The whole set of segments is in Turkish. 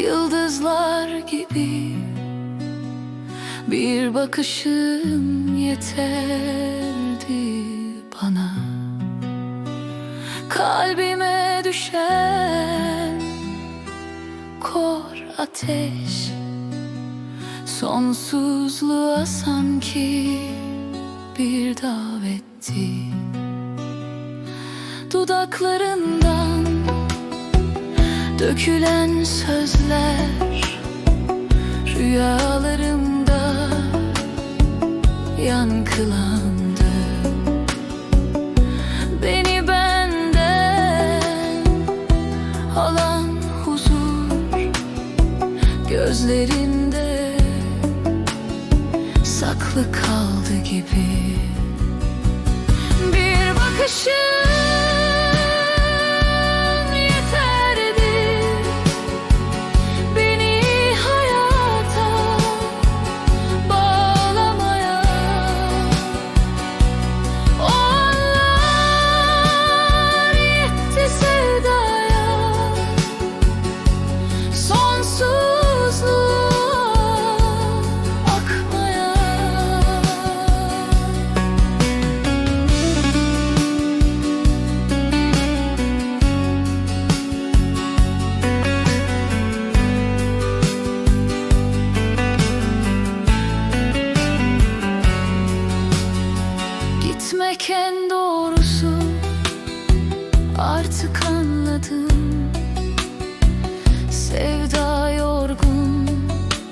Yıldızlar gibi. Bir bakışın yeterdi bana. Kalbime düşen kor ateş. Sonsuzluğa sanki bir davetti. Dudaklarından dökülen sözler Rüyalarımda yankılandı. Beni benden alan huzur Gözlerinde saklı kaldı gibi Gitmek en doğrusu Artık anladım. Sevda yorgun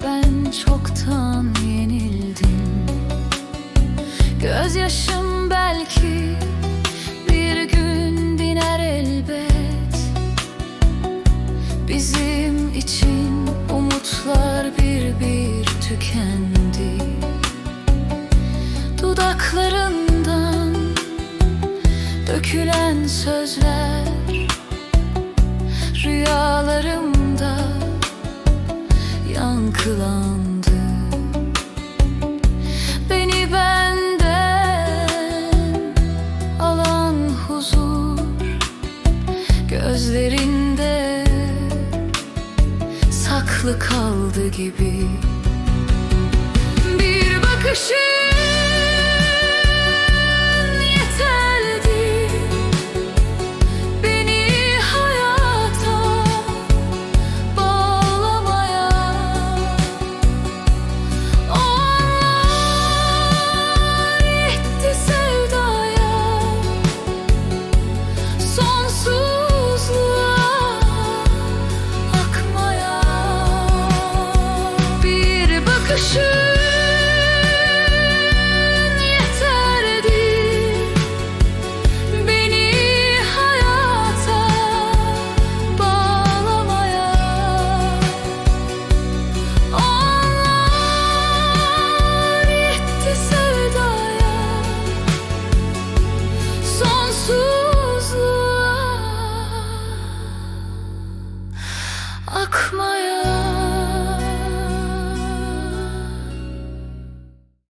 Ben çoktan yenildim. Gözyaşım belki Bir gün diner elbet. Bizim için umutlar bir bir tükendi. Dudaklarından dökülen sözler Rüyalarımda yankılandı. Beni benden alan huzur Gözlerinde saklı kaldı gibi. Bir bakışın